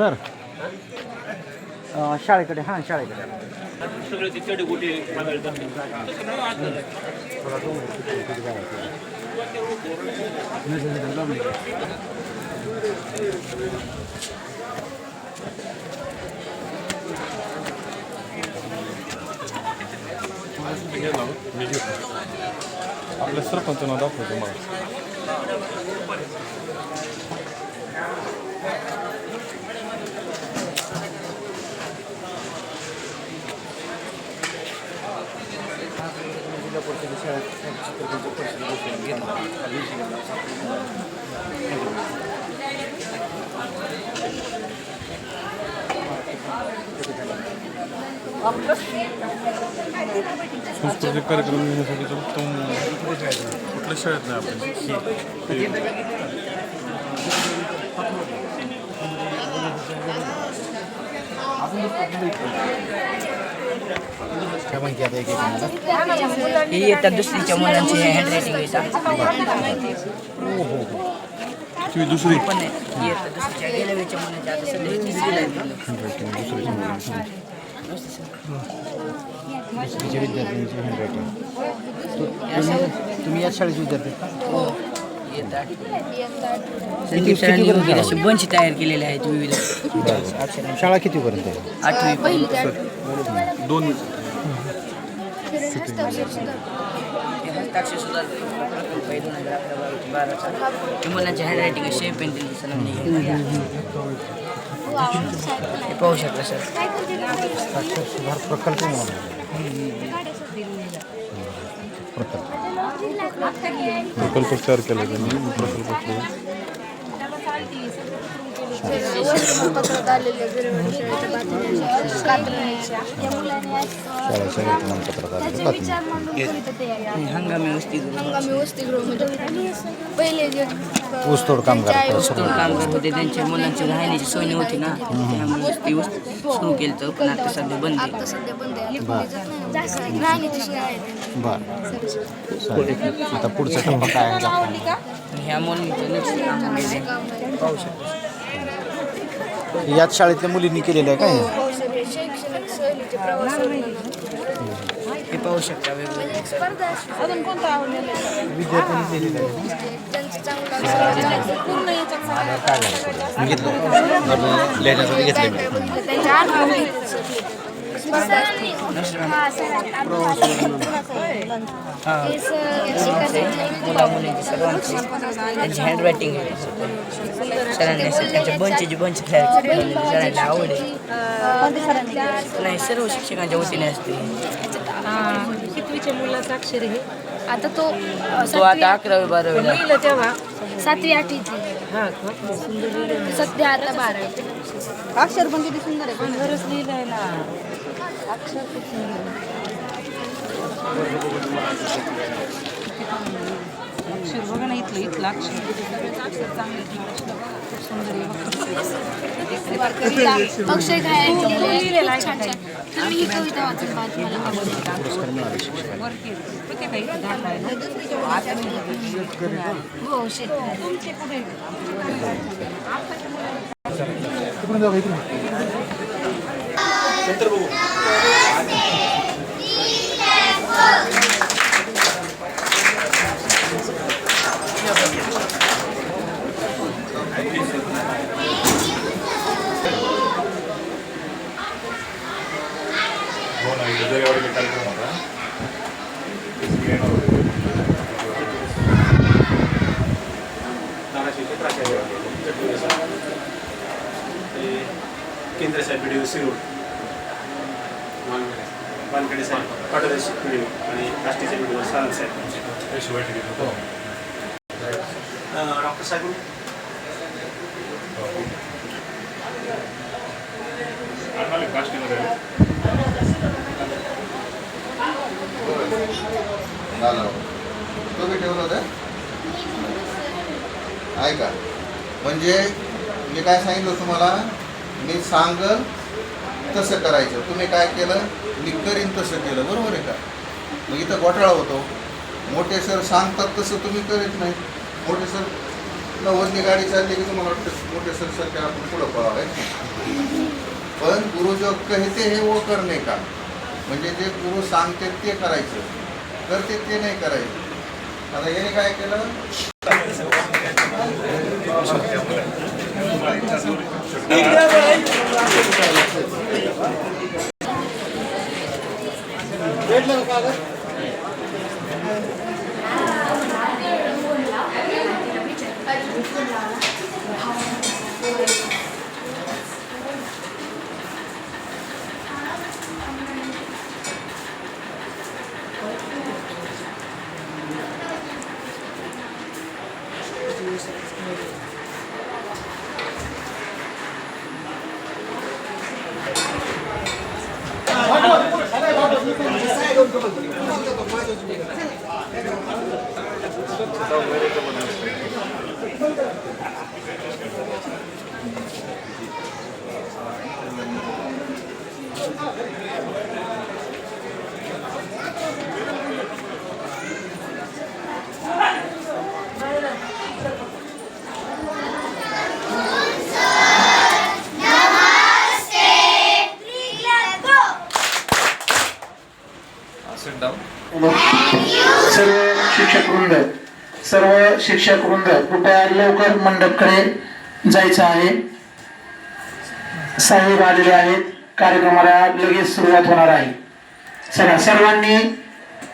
Sir. शाळेकडे हां शाळेकडे. सगळे सरपंच नाव दाखवतो मला सांस्कृतिक कार्यक्रम घेण्यासाठी उत्तम कुठल्या शाळेत नाही आपण ही येतात दुसरीच्या मुलांची हँडरायटिंग येतात. ती दुसरी. पण आहे. ही येतात दुसरीच्या. गेल्या वेळच्या मुलांच्या आता सध्या ही तिसरीला आहे. मुलं. दुसरीच्या विद्यार्थ्यांची हँडरायटिंग तुम्ही याच शाळेचे विद्यार्थी का? हो येतात. संदीप सरांनी वगैरे असे बंच तयार केलेले आहेत विविध. शाळा कितीपर्यंत आहे? आठवी पर्यंत. दोन हस्ताक्षर सुद्धा प्रकल्प आहे दोन हजार अकरा बारा बाराचा ते मुलांच्या हँडरायटिंग शेप पेंटिंग सरांनी हे पाहू शकता सर. सुधार प्रकल्प म्हणून प्रकल्प प्रकल्प तयार केला. त्यांनी प्रकल्प शाळेच्या वर्तमानपत्रात ते हे हंगामी हंगामी वसतिगृह पहिले जे ऊसतोड कामगार ज्या- वस्तू कामगार होते. त्यांच्या मुलांची राहण्याची सोय नव्हती ना. त्यामुळे ती सुरू केलं तर पण आता सध्या बंद आता सध्या बंद. बरं. पुढचा टप्पा काय ह्या मुलींचं लक्ष पाहू शकतो. याच शाळेतल्या मुलींनी केलेलं आहे काय हे? सर शैक्षणिक सहलीचे प्रवास वर्णन. पाहू शकता वेगवेगळे. म्हणजे एक स्पर्धा असते. विद्यार्थ्यांनी केलेलं आहे. त्यांचं चांगलं पूर्ण काय झालं मी घेतलं. लिहिण्यासाठी घेतले मी. त्यांच्या आत्महत्येचं हे त्यांची हँडरायटिंग आहे. सरांनी त्यांच्या बंचची बंच तयार सरांना आवड. आहे नाही सर्व शिक्षकांच्या वतीने असते. कितवीच्या मुलाचं अक्षर हे आता तो आता अकरावी लिहिलं तेव्हा सातवी आठवीची. लिहिलं सध्या आता बारावी. अक्षर पण किती सुंदर आहे. सुंदरच लिहिलंय ना. अक्षर खूप सुंदर आहे. अक्षर बघा ना इथलं इथलं अक्षर. अक्षर चांगलं आहे. खूप सुंदर आहे. अक्षय काय लिहिलेलं आहे तुम्ही ही कविता वाचून. हो शेतकरी जरेवाडीला कार्यक्रम होता. नानाशिवचे प्राचार्य केंद्र साहेब व्हिडिओ शिरूर वानखेडे साहेब. पाटोदे व्हिडिओ आणि काष्टीचे व्हिडिओ सारंग साहेब. पैसे बैठकीत होतो. डॉक्टर साहेब आले काष्टीमध्ये झालं. तुम्ही ठेवलं होतं? ऐका म्हणजे मी काय सांगितलं तुम्हाला? मी सांगल तसं करायचं. तुम्ही काय केलं? मी करीन तसं केलं. बरोबर आहे का? मग इथं घोटाळा होतो. मोठे सर सांगतात तसं तुम्ही करीत नाही. मोठे सर नव्वदनी गाडी चालली की तुम्हाला वाटतं मोठे सर सरकार आपण पुढं पळावं आहे पण गुरु जो कहते हे वो करणे का? म्हणजे जे गुरु सांगते ते करायचं. तर ते ते नाही करायचं. आता याने काय केलं? सर्व どうも。सर्व शिक्षक वृंद कृपया लवकर मंडपकडे जायचं आहे. साहेब आलेले आहेत. कार्यक्रमाला लगेच सुरुवात होणार आहे. चला सर्वांनी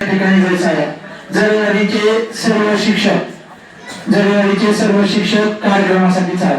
ठिकाणी जायचं आहे. जरवाडीचे सर्व शिक्षक जरवाडीचे सर्व शिक्षक कार्यक्रमासाठी चला.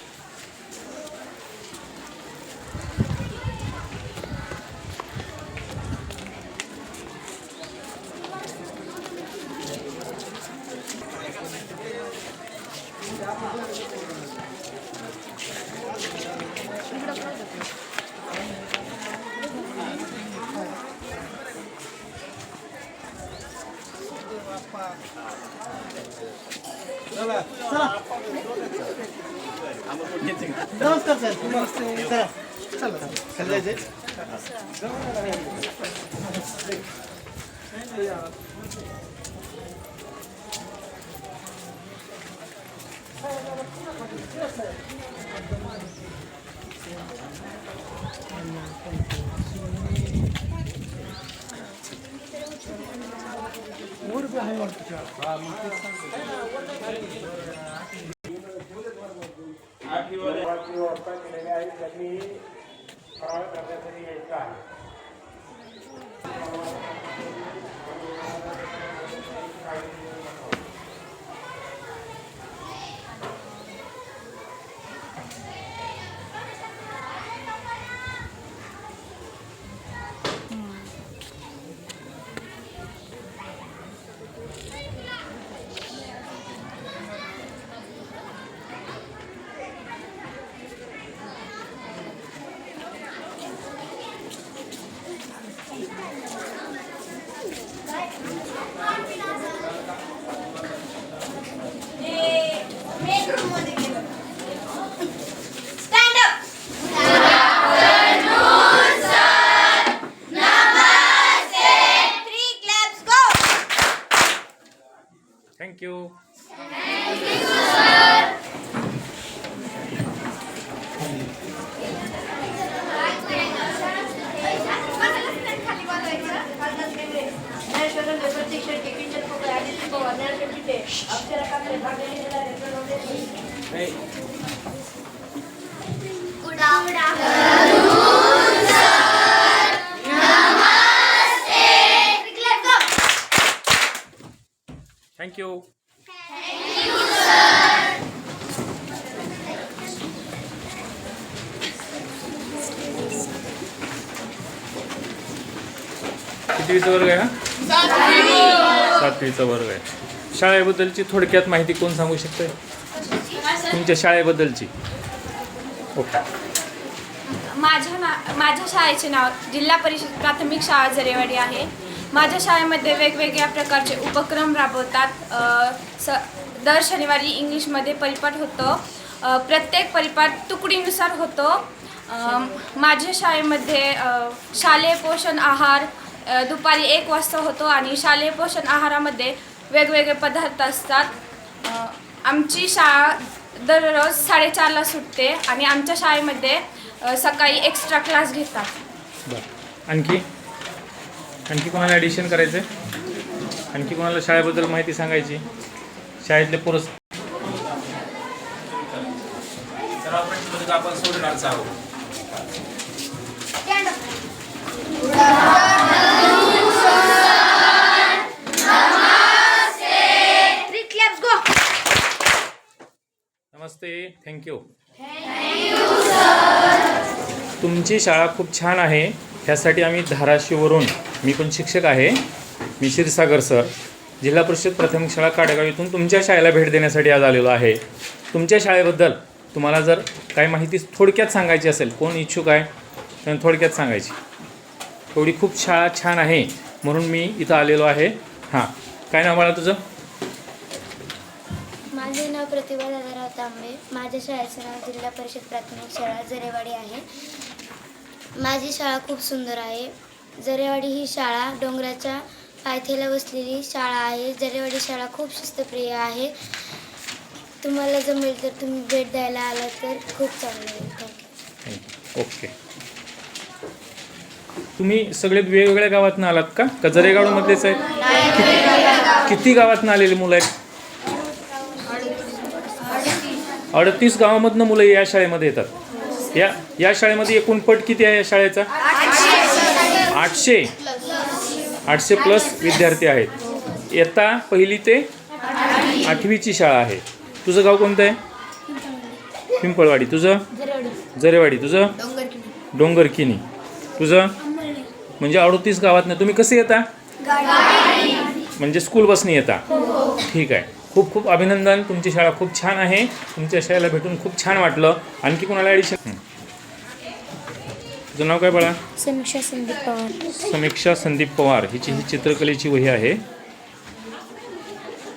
फुलारी साहेब व्यवस्था केलेली आहे त्यांनी फराळ करण्यासाठी यायचं आहे कितवीचा वर्ग आहे हा? सातवीचा वर्ग आहे. शाळेबद्दलची थोडक्यात माहिती कोण सांगू शकते तुमच्या शाळेबद्दलची. ओके. माझ्या ना माझ्या शाळेचे नाव जिल्हा परिषद प्राथमिक शाळा जरेवाडी आहे. माझ्या शाळेमध्ये वेगवेगळ्या प्रकारचे उपक्रम राबवतात. स दर शनिवारी इंग्लिशमध्ये परिपाठ होतो. प्रत्येक परिपाठ तुकडीनुसार होतो. माझ्या शाळेमध्ये शालेय पोषण आहार दुपारी एक वाजता होतो आणि शालेय पोषण आहारामध्ये वेगवेगळे पदार्थ असतात. आमची शाळा दररोज साडेचारला सुटते आणि आमच्या शाळेमध्ये सकाळी एक्स्ट्रा क्लास घेतात. आणखी? आणखी कोणाला ॲडिशन करायचं आहे आणखी कोणाला शाळेबद्दल माहिती सांगायची? शाळेतले पुरस् आपण सोडणारच आहोत. थँक्यू तुमची शाळा खूप छान आहे. ह्यासाठी आम्ही धाराशिववरून मी पण शिक्षक आहे मी क्षीरसागर सर जिल्हा परिषद प्राथमिक शाळा काडेगाव इथून तुमच्या शाळेला भेट देण्यासाठी आज आलेलो आहे. तुमच्या शाळेबद्दल तुम्हाला जर काही माहिती थोडक्यात सांगायची असेल कोण इच्छुक आहे तर थोडक्यात सांगायची. एवढी खूप शाळा छान आहे म्हणून मी इथं आलेलो आहे. हां काय नाव बाळा तुझं? प्रतिभा दादाराव तांबे माझ्या शाळेचं नाव जिल्हा परिषद प्राथमिक शाळा जरेवाडी आहे. माझी शाळा खूप सुंदर आहे. जरेवाडी ही शाळा डोंगराच्या पायथ्याला बसलेली शाळा आहे. जरेवाडी शाळा खूप शिस्तप्रिय आहे. तुम्हाला जमेल तर तुम्ही भेट द्यायला आला तर खूप चांगलं होईल. Thank you. ओके. तुम्ही सगळे वेगवेगळ्या गावातनं आलात का? का जरेगावमधलेच आहेत किती- किती गावातनं आलेली मुलं आहेत? अडतीस गावामधनं मुलं या शाळेमध्ये येतात. या या शाळेमध्ये एकूण पट किती आहे या शाळेचा? आठशे. आठशे प्लस विद्यार्थी आहेत. इयत्ता पहिली ते आठवीची शाळा आहे. तुझं गाव कोणतं आहे? पिंपळवाडी. तुझं? जरेवाडी. तुझं? डोंगरकिनी. तुझं? म्हणजे अडतीस गावातनं. तुम्ही कसे येता? म्हणजे स्कूल बसने येता. ठीक आहे. खूप खूप अभिनंदन. तुमची शाळा खूप छान आहे. तुमच्या शाळेला भेटून खूप छान वाटलं. आणखी कोणाला ॲडिशन तुझं नाव काय बाळा? समीक्षा संदीप पवार. समीक्षा संदीप पवार. हिची ही चित्रकलेची वही आहे.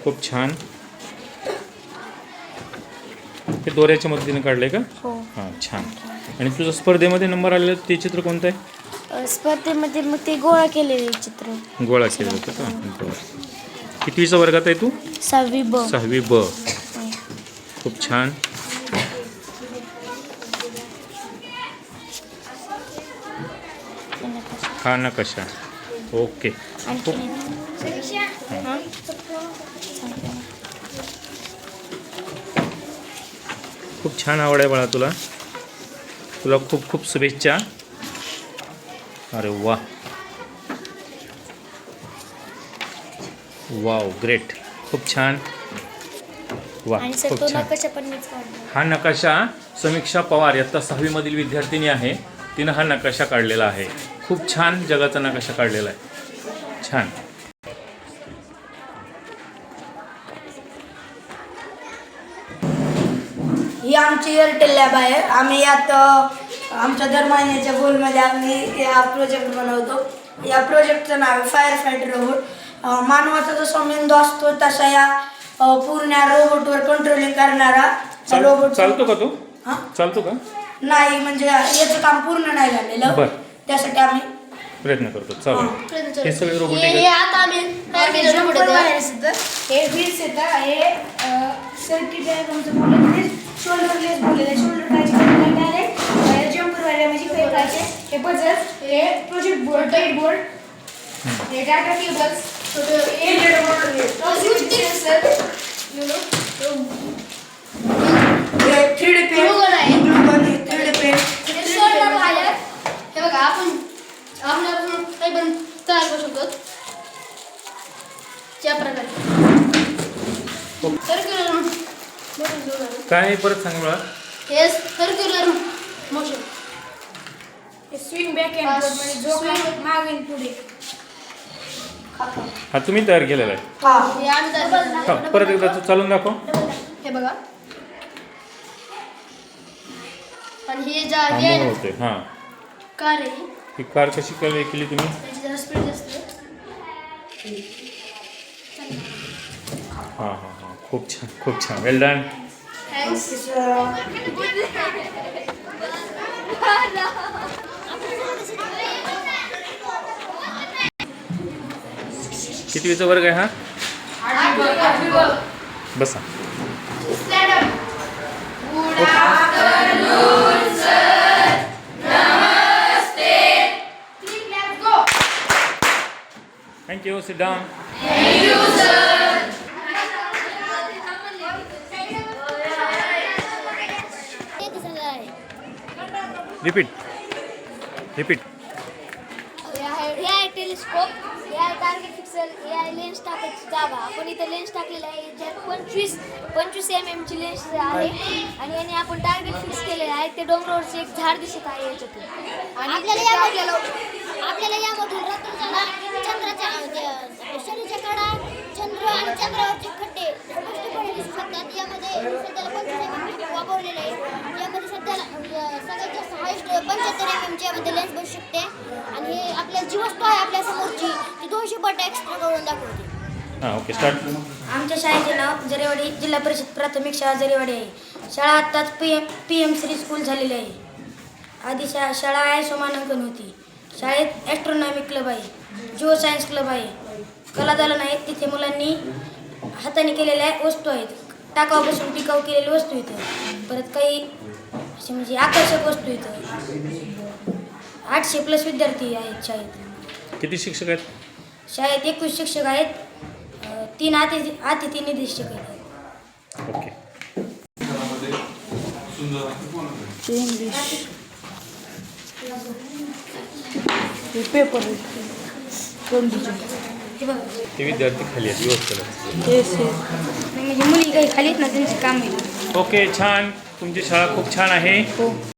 खूप छान. हे दोऱ्याच्या मदतीने काढलंय का? हो. हां छान. आणि तुझं स्पर्धेमध्ये नंबर आलेलं ते चित्र कोणतं आहे? स्पर्धेमध्ये मग ते गोळा केलेले चित्र. गोळा केलं होतं का? बरं. कितवीच्या वर्गात आहे तू? सहावी ब. सहावी ब. खूप छान. हा नकाशा. ओके. खूप खूप छान आवड आहे बाळा तुला. तुला खूप खूप शुभेच्छा. अरे वा. वाव ग्रेट खूप छान. वा आणि सर खूप तो छान. नकाशा पण मीच काढला हा नकाशा समीक्षा पवार इयत्ता सहावीमधील विद्यार्थिनी आहे. तिनं हा नकाशा काढलेला आहे. खूप छान जगाचा नकाशा काढलेला आहे. छान. ही आमची एअरटेल लॅब आहे. आम्ही यात अ, आमच्या दर महिन्याच्या गोलमध्ये आम्ही या प्रोजेक्ट बनवतो. या प्रोजेक्टचं नाव आहे फायर फायटर रोबोट मानवाचा जसा मेंदू असतो तसा या पूर्ण रोबोटवर कंट्रोलिंग करणारा चाल रोबोट चालतो का तो? हां? चालतो का? नाही म्हणजे याचं काम पूर्ण नाही झालेलं. बरं. त्यासाठी आम्ही प्रयत्न करतो. चालू हे. सगळे रोबोटिक आता आम्ही जम्पर वायर्स येतं हे व्हील्स हे. सर्किट डायग्रामचं बोलले शोल्डरलेस बोललेलं शोल्डर काय डायरेक्ट जम्पर वायर म्हणजे हे बजर हे प्रोजेक्ट बोर्ड बोर्ड हे डाटा केबल्स हे three D pen three D pen हे बघा आपण आपल्यापासून काही पण तयार करू शकतो त्या प्रकारे सर्क्युलर काय परत सांग मला हे circular motion swing back and म्हणजे जो मागे पुढे. हा तुम्ही तयार केलेला आहे. हा. हे केलं. हा परत एकदा तू चालून दाखव. हे बघा. आणि हे हा हे आहे होते हां. कार आहे. ही कार कशी काय केली तुम्ही? त्याची जरा स्पीड जास्त आहे. हां हां हां. खूप छान खूप छान. वेल डन कितवीचा वर्ग आहे हा? बसा. Thank you sit down repeat repeat telescope target fixer हे आहे लेन्स टाकायची जागा आपण इथं लेन्स टाकलेला आहे. ज्यात पंचवीस पंचवीस एम एमची लेन्स आहे. आणि याने आपण टार्गेट फिक्स केलेलं आहे. ते डोंगरावरचे एक झाड दिसत आहे याच्यातून. आणि आपल्याला यामधून आपल्याला यामधून रत्नाला चंद्राच्या शनीच्या कडा चंद्र आणि चंद्रावरचे खड्डे यामध्ये सध्याला पंचवीस एम वापरलेले आहे यामध्ये सध्याला सगळ्यात जास्त हायस्ट पंच्याहत्तर एम एमची यामध्ये लेन्स बसू शकते. आणि हे आपल्या जी वस्तू आहे आपल्या समोरची. ती दोनशे पट एक्स्ट्रा करून दाखवते. हां ओके स्टार्ट आमच्या शाळेचे नाव जरेवाडी जिल्हा परिषद प्राथमिक शाळा जरेवाडी आहे. शाळा आत्ताच P M P M Shri school झालेली आहे. आधी शा शाळा आहे सोमानांकन होती. शाळेत ॲस्ट्रॉनॉमी क्लब आहे. जिओ सायन्स क्लब आहे कलादालन आहेत तिथे मुलांनी हाताने केलेल्या वस्तू आहेत. टाकावापासून टिकाऊ केलेल्या वस्तू इथं. परत काही असे म्हणजे आकर्षक वस्तू इथं. आठशे प्लस विद्यार्थी आहेत शाळेत. किती शिक्षक आहेत? शाळेत एकवीस शिक्षक आहेत. अ, तीन अति अतिथी निरीक्षक आहेत. ओके. बघा ते विद्यार्थी खाली आहेत व्यवस्थित म्हणजे मुली काही खाली आहेत ना त्यांचे काम आहे ओके छान. तुमची शाळा खूप छान आहे.